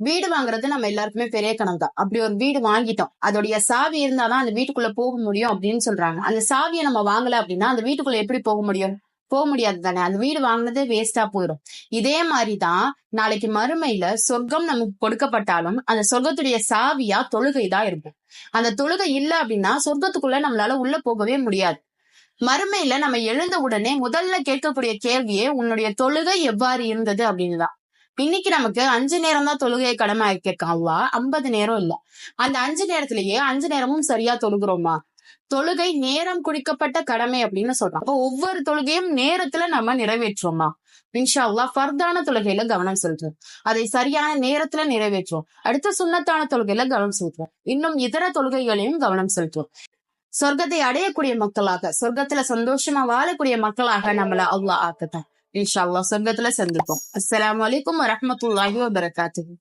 வீடு வாங்குறது நம்ம எல்லாருக்குமே பெரிய கனவு தான் அப்படி ஒரு வீடு வாங்கிட்டோம். அதோடைய சாவி இருந்தாதான் அந்த வீட்டுக்குள்ள போக முடியும் அப்படின்னு சொல்றாங்க. அந்த சாவியை நம்ம வாங்கல அப்படின்னா அந்த வீட்டுக்குள்ள எப்படி போக முடியும்? போக முடியாது தானே. அந்த வீடு வாங்கினதே வேஸ்டா போயிடும் இதே மாதிரிதான் நாளைக்கு மறுமையில சொர்க்கம் நமக்கு கொடுக்கப்பட்டாலும் அந்த சொர்க்கத்துடைய சாவியா தொழுகை தான் இருக்கும். அந்த தொழுகை இல்ல அப்படின்னா சொர்க்கத்துக்குள்ள நம்மளால உள்ள போகவே முடியாது. மறுமையில நம்ம எழுந்த உடனே முதல்ல கேட்கக்கூடிய கேள்வியே உன்னுடைய தொழுகை எவ்வாறு இருந்தது அப்படின்னு தான் இன்னைக்கு நமக்கு அஞ்சு நேரம் தான் தொழுகையை கடமை ஆக்கியிருக்காங்களா ஐம்பது நேரம் இல்ல. அந்த அஞ்சு நேரத்திலேயே அஞ்சு நேரமும் சரியா தொழுகிறோமா? தொழுகை நேரம் குறிக்கப்பட்ட கடமை அப்படின்னு சொல்றோம் அப்போ ஒவ்வொரு தொழுகையும் நேரத்துல நம்ம நிறைவேற்றுவோமா இன்ஷா அல்லாஹ் ஃபர்தான தொழுகையில கவனம் செலுத்துவோம். அதை சரியான நேரத்துல நிறைவேற்றுவோம். அடுத்து சுண்ணத்தான தொழுகையில கவனம் செலுத்துவோம். இன்னும் இதர தொழுகைகளையும் கவனம் செலுத்துவோம். சொர்க்கத்தை அடையக்கூடிய மக்களாக சொர்க்கத்துல சந்தோஷமா வாழக்கூடிய மக்களாக நம்மள அவ்வளோ ஆக்குதான் இன்ஷா அல்லா சொர்க்கத்துல சந்திப்போம் அஸ்லாம் வலைக்கம் வரஹ்மத்துல்லாஹி வபரகாத்துஹு